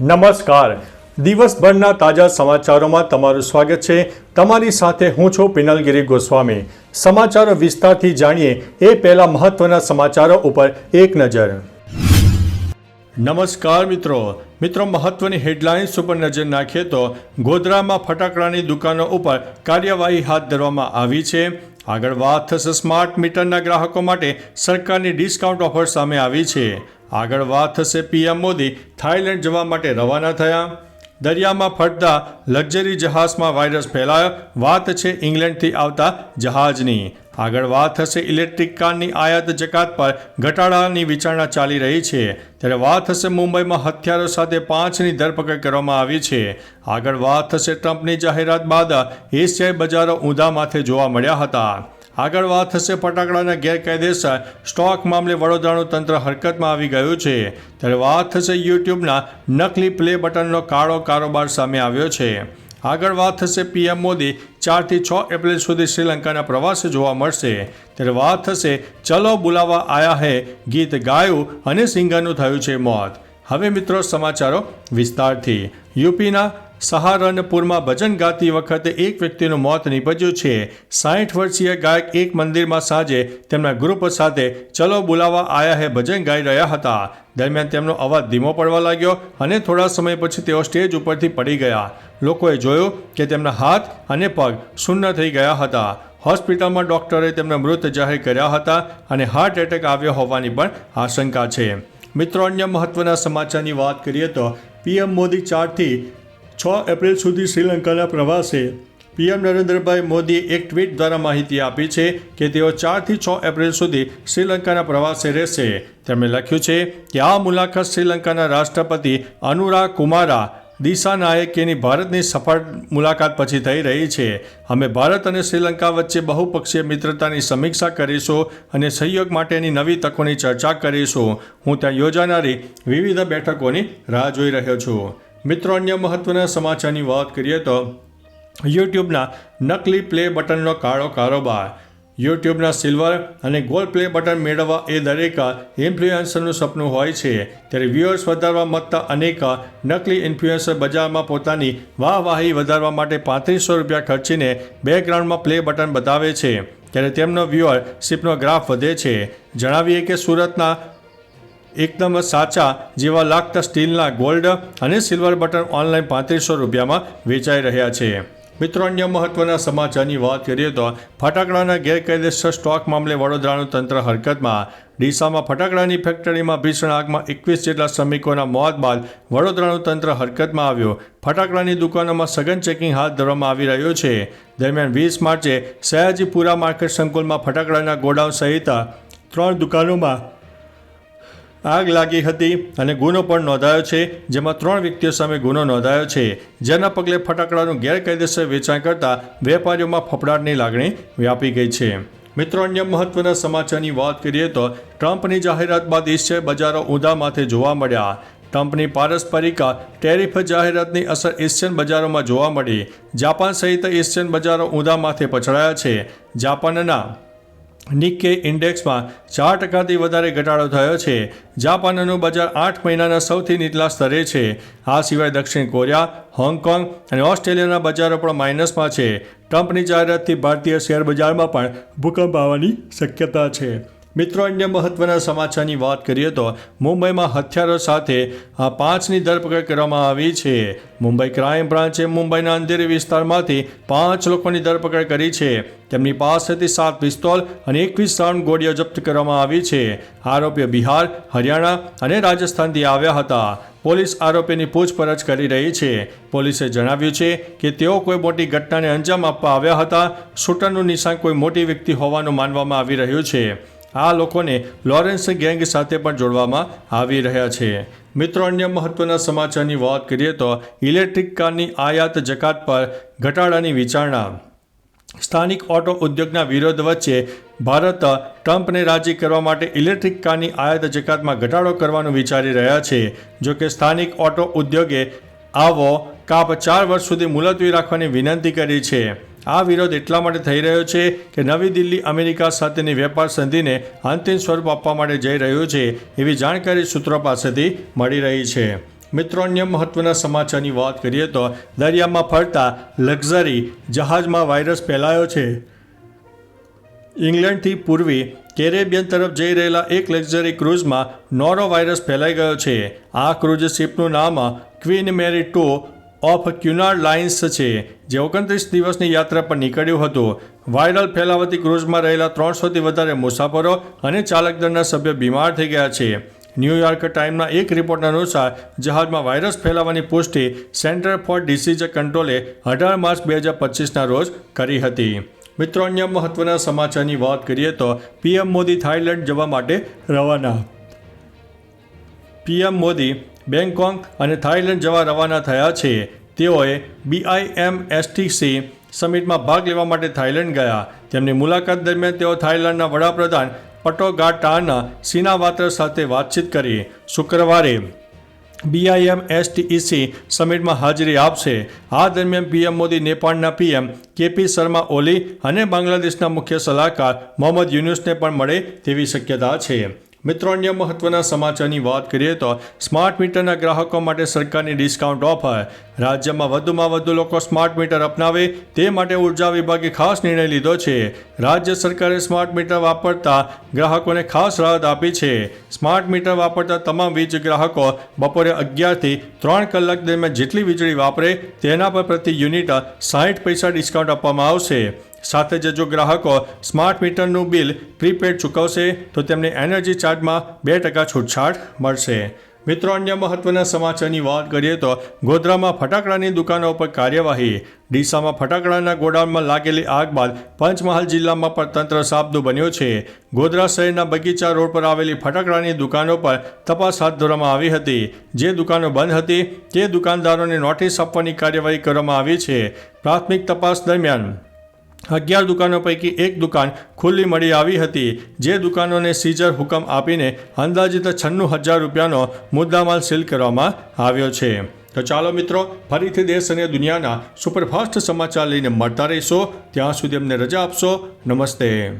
નમસ્કાર. દિવસભરના તાજા સમાચારોમાં તમારું સ્વાગત છે. તમારી સાથે હું છું પિનલગીરી ગોસ્વામી. સમાચારો વિસ્તારથી જાણીએ એ પહેલા મહત્વના સમાચારો ઉપર એક નજર. નમસ્કાર મિત્રો. મિત્રો, મહત્વની હેડલાઇન્સ ઉપર નજર નાખીએ તો ગોધરામાં ફટાકડાની દુકાનો ઉપર કાર્યવાહી હાથ ધરવામાં આવી છે. આગળ વાત થશે સ્માર્ટ મીટરના ગ્રાહકો માટે સરકારની ડિસ્કાઉન્ટ ઓફર સામે આવી છે. આગળ વાત થશે પીએમ મોદી. થાઇલેન્ડ જવા માટે રવાના થયા. દરિયામાં ફરતા લક્ઝરી જહાજમાં વાયરસ ફેલાયો. વાત છે ઇંગ્લેન્ડથી આવતા જહાજની. આગળ વાત થશે ઇલેક્ટ્રિક કારની આયાત જકાત પર. ઘટાડાની વિચારણા ચાલી રહી છે. ત્યારે વાત થશે મુંબઈમાં હથિયારો સાથે પાંચની ધરપકડ કરવામાં આવી છે. આગળ વાત થશે ટ્રમ્પની જાહેરાત બાદ. એશિયાઈ બજારો ઊંધા માથે જોવા મળ્યા હતા. આગળ વાત થશે ફટાકડાના ગેરકાયદેસર સ્ટોક મામલે વડોદરાનું તંત્ર હરકતમાં આવી ગયું છે. ત્યારે વાત થશે યુટ્યુબના નકલી પ્લે બટનનો કાળો કારોબાર સામે આવ્યો છે. આગળ વાત થશે પીએમ મોદી ચારથી છ એપ્રિલ સુધી શ્રીલંકાના પ્રવાસે જોવા મળશે. ત્યારે વાત થશે, ચલો બોલાવા આયા હે, ગીત ગાયું અને સિંગરનું થયું છે મોત. હવે મિત્રો સમાચારો વિસ્તારથી. યુપીના સહારનપુરમાં ભજન ગાતી વખતે એક વ્યક્તિનું મોત નીપજ્યું છે. સાઠ વર્ષીય ગાયક એક મંદિરમાં સાંજે તેમના ગ્રુપ સાથે ચલો બોલાવા આયા હે ભજન ગાઈ રહ્યા હતા. દરમિયાન તેમનો અવાજ ધીમો પડવા લાગ્યો અને થોડા સમય પછી તેઓ સ્ટેજ ઉપરથી પડી ગયા. લોકોએ જોયું કે તેમના હાથ અને પગ શૂન્ય થઈ ગયા હતા. હોસ્પિટલમાં ડોક્ટરે તેમને મૃત જાહેર કર્યા હતા અને હાર્ટ એટેક આવ્યો હોવાની પણ આશંકા છે. મિત્રો, અન્ય મહત્વના સમાચારની વાત કરીએ તો પીએમ મોદી ચારથી છ એપ્રિલ સુધી શ્રીલંકાના પ્રવાસે પીએમ નરેન્દ્રભાઈ મોદીએ એક ટ્વીટ દ્વારા માહિતી આપી છે કે તેઓ ચારથી છ એપ્રિલ સુધી શ્રીલંકાના પ્રવાસે રહેશે. તેમણે લખ્યું છે કે આ મુલાકાત શ્રીલંકાના રાષ્ટ્રપતિ અનુરાગ કુમારા દિશા નાયકેની ભારતની સફળ મુલાકાત પછી થઈ રહી છે. અમે ભારત અને શ્રીલંકા વચ્ચે બહુપક્ષીય મિત્રતાની સમીક્ષા કરીશું અને સહયોગ માટેની નવી તકોની ચર્ચા કરીશું. હું ત્યાં યોજાનારી વિવિધ બેઠકોની રાહ જોઈ રહ્યો છું. મિત્રો, અન્ય મહત્વના સમાચારની વાત કરીએ તો યુટ્યુબના નકલી પ્લે બટનનો કાળો કારોબાર. યુટ્યુબના સિલ્વર અને ગોલ્ડ પ્લે બટન મેળવવા એ દરેક ઇન્ફ્લુએન્સરનું સપનું હોય છે. ત્યારે વ્યુઅર્સ વધારવા માંગતા અનેક નકલી ઇન્ફ્લુએન્સર બજારમાં પોતાની વાહવાહી વધારવા માટે પાંત્રીસો રૂપિયા ખર્ચીને બેકગ્રાઉન્ડમાં પ્લે બટન બતાવે છે. ત્યારે તેમનો વ્યૂઅર શિપનો ગ્રાફ વધે છે. જણાવીએ કે સુરતના એકદમ સાચા જેવા લાગતા સ્ટીલના ગોલ્ડ અને સિલ્વર બટન ઓનલાઈન પાંત્રીસો રૂપિયામાં વેચાઈ રહ્યા છે. મિત્રો, અન્ય મહત્વના સમાચારની વાત કરીએ તો ફટાકડાના ગેરકાયદેસર સ્ટોક મામલે વડોદરાનું તંત્ર હરકતમાં. ડીસામાં ફટાકડાની ફેક્ટરીમાં ભીષણ આગમાં એકવીસ જેટલા શ્રમિકોના મોત બાદ વડોદરાનું તંત્ર હરકતમાં આવ્યું. ફટાકડાની દુકાનોમાં સઘન ચેકિંગ હાથ ધરવામાં આવી રહ્યું છે. દરમિયાન વીસ માર્ચે સયાજીપુરા માર્કેટ સંકુલમાં ફટાકડાના ગોડાઉન સહિત ત્રણ દુકાનોમાં આગ લાગી હતી અને ગુનો પણ નોંધાયો છે, જેમાં ત્રણ વ્યક્તિઓ સામે ગુનો નોંધાયો છે. જેના પગલે ફટાકડાનું ગેરકાયદેસર વેચાણ કરતા વેપારીઓમાં ફફડાટની લાગણી વ્યાપી ગઈ છે. મિત્રો, અન્ય મહત્વના સમાચારની વાત કરીએ તો ટ્રમ્પની જાહેરાત બાદ એશિયાઈ બજારો ઊંધા માથે જોવા મળ્યા. ટ્રમ્પની પારસ્પરિક ટેરિફ જાહેરાતની અસર એશિયન બજારોમાં જોવા મળી. જાપાન સહિત એશિયન બજારો ઊંધા માથે પછડાયા છે. જાપાનના નિક્કે ઇન્ડેક્સમાં ચાર ટકાથી વધારે ઘટાડો થયો છે. જાપાનનું બજાર આઠ મહિનાના સૌથી નીચલા સ્તરે છે. આ સિવાય દક્ષિણ કોરિયા, હોંગકોંગ અને ઓસ્ટ્રેલિયાના બજારો પણ માઇનસમાં છે. ટ્રમ્પની જાહેરાતથી ભારતીય શેર બજારમાં પણ ભૂકંપ આવવાની શક્યતા છે. મિત્રો, અન્ય મહત્વના સમાચારની વાત કરીએ તો મુંબઈમાં હથિયારો સાથે આ પાંચની ધરપકડ કરવામાં આવી છે. મુંબઈ ક્રાઇમ બ્રાન્ચે મુંબઈના અંધેરી વિસ્તારમાંથી પાંચ લોકોની ધરપકડ કરી છે. તેમની પાસેથી સાત પિસ્તોલ અને એકવીસ રાઉન્ડ ગોળીઓ જપ્ત કરવામાં આવી છે. આરોપીઓ બિહાર, હરિયાણા અને રાજસ્થાનથી આવ્યા હતા. પોલીસ આરોપીની પૂછપરછ કરી રહી છે. પોલીસે જણાવ્યું છે કે તેઓ કોઈ મોટી ઘટનાને અંજામ આપવા આવ્યા હતા. શૂટરનું નિશાન કોઈ મોટી વ્યક્તિ હોવાનું માનવામાં આવી રહ્યું છે. આ લોકોને લોરેન્સ ગેંગ સાથે પણ જોડવામાં આવી રહ્યા છે. મિત્રો, અન્ય મહત્વના સમાચારની વાત કરીએ તો ઇલેક્ટ્રિક કારની આયાત જકાત પર ઘટાડાની વિચારણા. સ્થાનિક ઓટો ઉદ્યોગના વિરોધ વચ્ચે ભારત ટ્રમ્પને રાજી કરવા માટે ઇલેક્ટ્રિક કારની આયાત જકાતમાં ઘટાડો કરવાનું વિચારી રહ્યા છે. જો કે સ્થાનિક ઓટો ઉદ્યોગે આવો કાપ ચાર વર્ષ સુધી મુલતવી રાખવાની વિનંતી કરી છે. આ વિરોધ એટલા માટે થઈ રહ્યો છે કે નવી દિલ્હી અમેરિકા સાથેની વેપાર સંધિને અંતિમ સ્વરૂપ આપવા માટે જઈ રહ્યું છે એવી જાણકારી સૂત્રો પાસેથી મળી રહી છે. મિત્રો, અન્ય મહત્વના સમાચારની વાત કરીએ તો દરિયામાં ફરતા લક્ઝરી જહાજમાં વાયરસ ફેલાયો છે. ઇંગ્લેન્ડથી પૂર્વી કેરેબિયન તરફ જઈ રહેલા એક લક્ઝરી ક્રૂઝમાં નોરો વાયરસ ફેલાઈ ગયો છે. આ ક્રૂઝ શિપનું નામ Queen Mary two of Cunard Lines છે, જે ઓગણત્રીસ દિવસની યાત્રા પર નીકળ્યું હતું. વાયરલ ફેલાવતી ક્રૂઝમાં રહેલા ત્રણસોથી વધારે મુસાફરો અને ચાલક દળના સભ્ય બીમાર થઈ ગયા છે. ન્યૂયોર્ક ટાઈમના એક રિપોર્ટ અનુસાર, જહાજમાં વાયરસ ફેલાવાની પુષ્ટિ સેન્ટર ફોર ડિસીઝ કંટ્રોલે અઢાર માર્ચ બે હજાર પચીસના રોજ કરી હતી. મિત્રો, અન્ય મહત્વના સમાચારની વાત કરીએ તો, પીએમ મોદી થાઇલેન્ડ જવા માટે રવાના. પીએમ મોદી બેંગકોક અને થાઇલેન્ડ જવા રવાના થયા છે. તેઓએ બીઆઈએમ એસટીસી સમિટમાં ભાગ લેવા માટે થાઇલેન્ડ ગયા. તેમની મુલાકાત દરમિયાન તેઓ થાઇલેન્ડના વડાપ્રધાન પટોગાટાના સિનાવાત્ર સાથે વાતચીત કરી. શુક્રવારે બીઆઈએમ એસટીઈસી સમિટમાં હાજરી આપશે. આ દરમિયાન પીએમ મોદી નેપાળના પીએમ કેપી શર્મા ઓલી અને બાંગ્લાદેશના મુખ્ય સલાહકાર મોહમ્મદ યુનુસને પણ મળે તેવી શક્યતા છે. મિત્રો, અન્ય મહત્વના સમાચારની વાત કરીએ તો સ્માર્ટ મીટરના ગ્રાહકો માટે સરકારની ડિસ્કાઉન્ટ ઓફર. રાજ્યમાં વધુમાં વધુ લોકો સ્માર્ટ મીટર અપનાવે તે માટે ઊર્જા વિભાગે ખાસ નિર્ણય લીધો છે. રાજ્ય સરકારે સ્માર્ટ મીટર વાપરતા ગ્રાહકોને ખાસ રાહત આપી છે. સ્માર્ટ મીટર વાપરતા તમામ વીજ ગ્રાહકો બપોરે અગિયારથી ત્રણ કલાક દરમિયાન જેટલી વીજળી વાપરે તેના પર પ્રતિ યુનિટ સાઠ પૈસા ડિસ્કાઉન્ટ આપવામાં આવશે. સાથે જ જો ગ્રાહકો સ્માર્ટ મીટરનું બિલ પ્રીપેડ ચૂકવશે, તો તેમને એનર્જી ચાર્જમાં બે ટકા છૂટછાટ મળશે. મિત્રો, અન્ય મહત્વના સમાચારની વાત કરીએ તો ગોધરામાં ફટાકડાની દુકાનો પર કાર્યવાહી. ડીસામાં ફટાકડાના ગોડાઉનમાં લાગેલી આગ બાદ પંચમહાલ જિલ્લામાં પણ તંત્ર સાબદું બન્યું છે. ગોધરા શહેરના બગીચા રોડ પર આવેલી ફટાકડાની દુકાનો પર તપાસ હાથ ધરવામાં આવી હતી. જે દુકાનો બંધ હતી, તે દુકાનદારોને નોટિસ આપવાની કાર્યવાહી કરવામાં આવી છે. પ્રાથમિક તપાસ દરમિયાન અગિયાર દુકાનો પૈકી એક દુકાન ખુલ્લી મળી આવી હતી, જે દુકાનોને સીઝર હુકમ આપીને અંદાજિત છન્નું હજાર રૂપિયાનો મુદ્દામાલ સીલ કરવામાં આવ્યો છે. તો ચાલો મિત્રો, ફરીથી દેશ અને દુનિયાના સુપરફાસ્ટ સમાચાર લઈને મળતા રહીશો. ત્યાં સુધી અમને રજા આપશો. નમસ્તે.